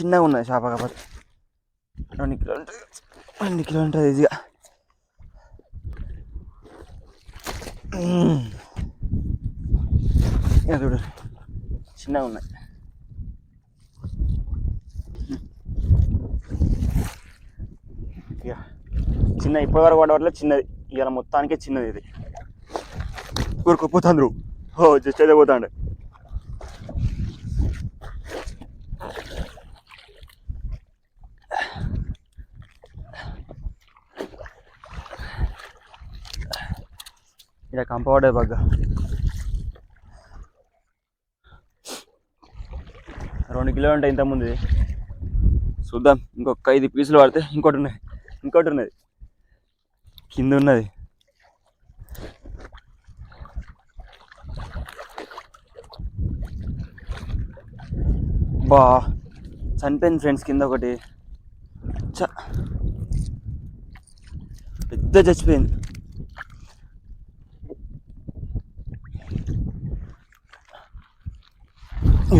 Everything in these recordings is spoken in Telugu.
చిన్నగా ఉన్నది చేప కాబట్టి రెండు కిలో ఉంటుంది రెండు కిలో ఉంటుంది ఈజీగా ఇక చూడు. చిన్నగా ఉన్నాయి ఇక చిన్న ఇప్పటి వరకు పడవట్లే చిన్నది. ఇవాళ మొత్తానికే చిన్నది ఇది. ఊరుకు పోతాండ్రు. ఓ జస్ట్ అయితే పోతాండే. ఇక్కడ కంపవాడే బగ్గ. రెండు కిలో ఉంటాయి ఇంతకుముందు చూద్దాం ఇంకొక ఐదు పీసులు పడితే ఇంకోటి ఉన్నది ఇంకోటి ఉన్నది. కింద ఉన్నది. బా చనిపోయింది ఫ్రెండ్స్ కింద ఒకటి. చ పెద్ద చచ్చిపోయింది.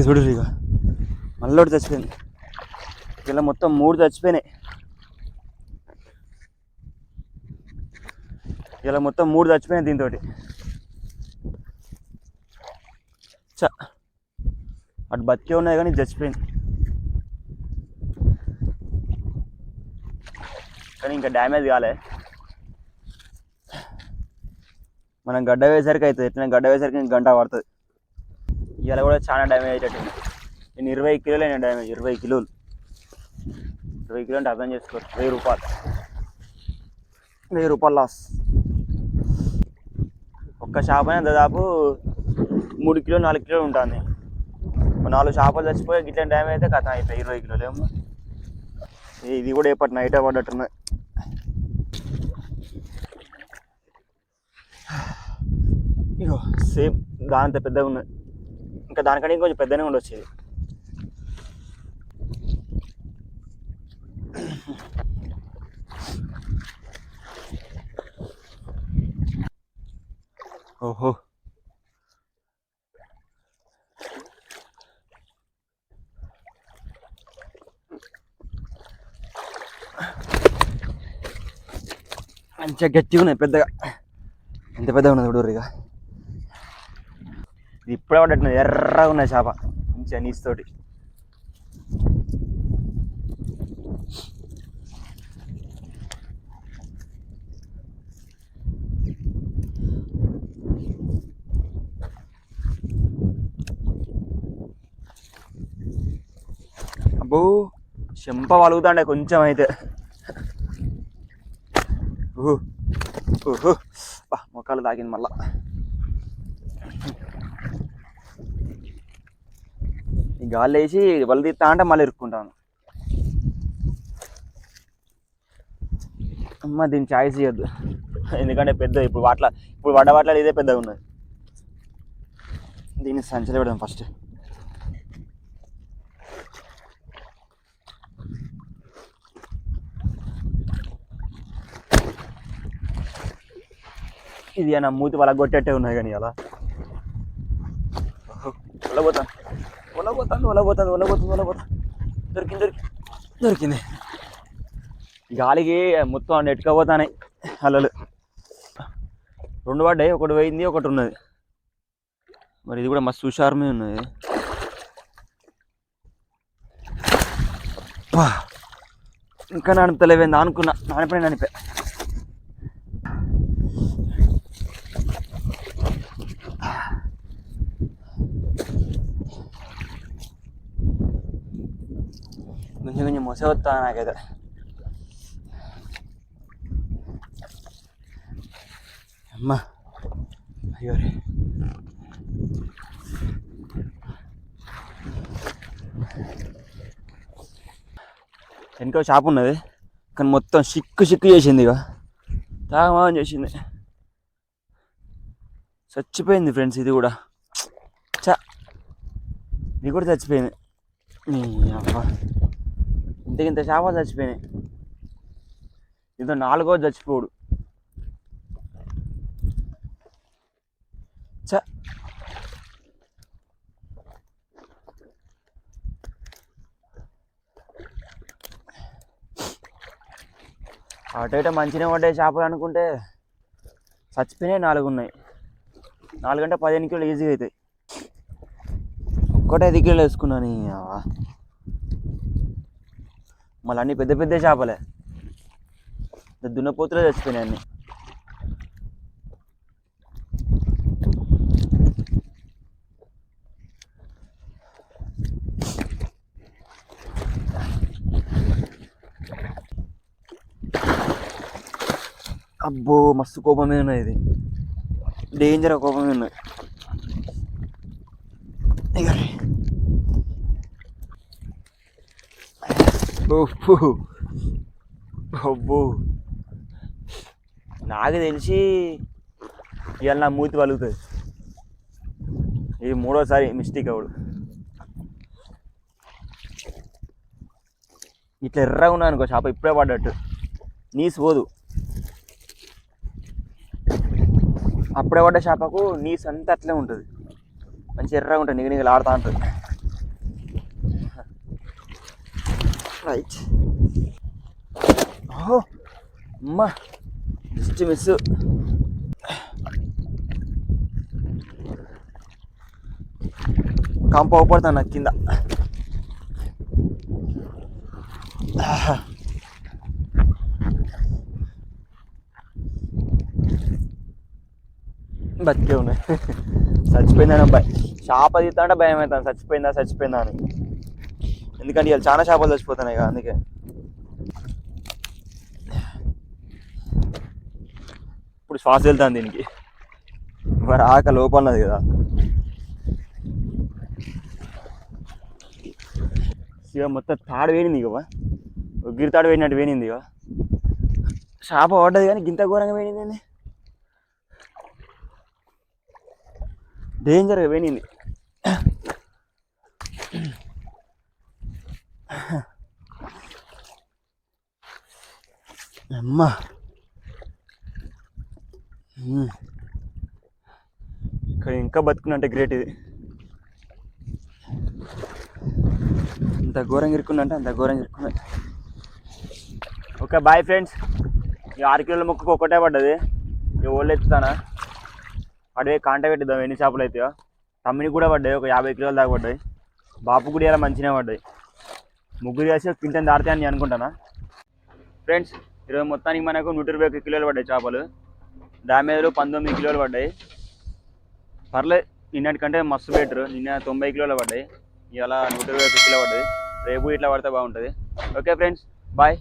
చూడు ఇక మళ్ళీ చచ్చిపోయింది ఇలా మొత్తం మూడు చచ్చిపోయినాయి ఇలా మొత్తం మూడు చచ్చిపోయినాయి దీంతో చ అటు బతికే ఉన్నాయి కానీ చచ్చిపోయింది కానీ ఇంకా డ్యామేజ్ కాలే. మనం గడ్డ వేసరికి అవుతుంది. ఎట్లా గడ్డ వేసరికి గంట పడుతుంది. ఇవాళ కూడా చాలా డ్యామేజ్ అయ్యేటట్టు నేను ఇరవై కిలోలు అయినా డ్యామేజ్ ఇరవై కిలోలు. ఇరవై కిలో అంటే అర్థం చేసుకో వెయ్యి రూపాయలు. వెయ్యి రూపాయలు లాస్ ఒక్క చేప అయినా దాదాపు మూడు కిలో నాలుగు కిలోలు ఉంటుంది. నాలుగు చేపలు చచ్చిపోయి గిట్ల డ్యామేజ్ అయితే కథ అయిపోయి ఇరవై కిలోలు ఏమో. ఇది కూడా ఎప్పటి నైట్ పడ్డట్టున్నాయి ఇగో సేమ్ దానంత పెద్దగా ఉన్నాయి ఇంకా దానికంటే ఇంకొంచెం పెద్దనే ఉండొచ్చు ఇది ఓహో. మంచిగా గట్టిగా ఉన్నాయి పెద్దగా. ఎంత పెద్దగా ఉన్నది చూడు ఇక ఇది ఇప్పుడే పడ్డట్టు ఎర్రగా ఉన్నాయి చేప. మంచిగా నీచుతోటి అబ్బో చెంప వలుగుతాండే కొంచెం అయితే. ఊహు ఊహు. మొక్కలు తాగింది మళ్ళా. ఈ గాలి వేసి వల తీస్తా అంటే మళ్ళీ ఇరుక్కుంటాను. అమ్మ దీన్ని ఛాయిస్ చేయొద్దు ఎందుకంటే పెద్ద ఇప్పుడు వాట్ల ఇప్పుడు వడ్డ వాట్ల ఇదే పెద్దగా ఉన్నది. దీన్ని సంచలి పెడదాం ఫస్ట్. ఇది నా మూతి వాళ్ళ కొట్టేట్టే ఉన్నాయి కానీ అలా? వెళ్ళబోతాను ఒలబోతాను ఒలబోతాను ఒలబోతుంది ఒలబోతాను దొరికింది దొరికి దొరికింది. గాలికి మొత్తం నెట్టుకపోతానాయి అలలు. రెండు పడ్డాయి ఒకటి పోయింది ఒకటి ఉన్నది. మరి ఇది కూడా మస్తు హుషారమే ఉన్నది. ఇంకా నానిపలేవేందా అనుకున్నా. నానిపోయి నానిపే నాకైతే అమ్మా అయ్యో రే. వెనక షాప్ ఉన్నది కానీ మొత్తం సిక్కు సిక్కు చేసింది ఇక తాగమని చేసింది. చచ్చిపోయింది ఫ్రెండ్స్ ఇది కూడా. చ ఇది కూడా చచ్చిపోయింది. నీ ఇంత చేపలు చచ్చిపోయినాయి. ఇంత నాలుగో చచ్చిపోడు అటు ఇటు మంచిగా ఉంటాయి చేపలు అనుకుంటే చచ్చిపోయినాయి నాలుగు ఉన్నాయి. నాలుగంటే పదిహేను కిలోలు ఈజీగా అవుతాయి. ఒక్కటే ఐదు కిలోలు వేసుకున్నాను మళ్ళీ అన్ని పెద్ద పెద్ద చేపలే. దున్నపోతులే చచ్చిపోయినాయి అన్ని. అబ్బో మస్తు కోపమే ఉన్నది ఇది. డేంజర్ కోపమే ఉన్నది ఇక రే. ఉప్పు. అబ్బో. నాకు తెలిసి ఇవాళ నా మూతి పలుకుతుంది. ఇది మూడోసారి మిస్టేక్ అవుడు ఇట్లా ఎర్రగా ఉన్నాను అనుకో చేప ఇప్పుడే పడ్డట్టు. నీసు పోదు. అప్పుడే పడ్డ చేపకు నీసు అంతా అట్లే ఉంటుంది. మంచి ఎర్రగా ఉంటుంది నిగనిగలు ఆడుతూ ఉంటుంది. రైట్ అమ్మా జస్ట్ మిస్ కంప అవపడతాను నాకు కింద బతికే ఉన్నాయి చచ్చిపోయిందని అబ్బాయి షాప్ తీస్తా అంటే భయం అవుతాను చచ్చిపోయిందా చచ్చిపోయిందా అని ఎందుకంటే ఇవాళ చాలా చేపలు చచ్చిపోతున్నాయి కదా అందుకే. ఇప్పుడు శ్వాస వెళ్తాను దీనికి. మరి ఆక లోపలది కదా. ఇక మొత్తం తాడు వేనింది ఇక గిరి తాడు వేడినట్టు వేనింది ఇక చేప పడ్డది కానీ గింత ఘోరంగా అండి డేంజర్గా వేయింది అమ్మా. ఇక్కడ ఇంకా బతుకున్నంటే గ్రేట్ ఇది. ఇంత ఘోరంగా ఇరుక్కున్నంటే అంత ఘోరంగా ఇరుక్కున్నా ఓకే బాయ్ ఫ్రెండ్స్ ఈ ఆరు కిలోల మొక్కకు ఒకటే పడ్డది. ఈ ఓళ్ళు ఎత్తుతానా? అడవి కాంట పెట్టిద్దాం. ఎన్ని చేపలు అవుతాయో తమ్మిని కూడా పడ్డాయి. ఒక యాభై కిలోలు దాకా పడ్డాయి. బాపు కూడా ఇలా మంచిగా పడ్డాయి. ముగ్గురు వేసి ఒక దారితే దాడతాయని నేను అనుకుంటానా? ఫ్రెండ్స్ ఈరోజు మొత్తానికి మనకు నూట ఇరవై ఒక్క కిలోలు పడ్డాయి చేపలు. డామేజ్లు పంతొమ్మిది కిలోలు పడ్డాయి. పర్లేదు నిన్నటికంటే మస్తు బెటర్ నిన్న తొంభై కిలోలు పడ్డాయి. ఇవాళ నూట ఇరవై ఒక్క కిలో పడ్డది. రేపు ఇట్లా పడితే బాగుంటుంది. Okay friends bye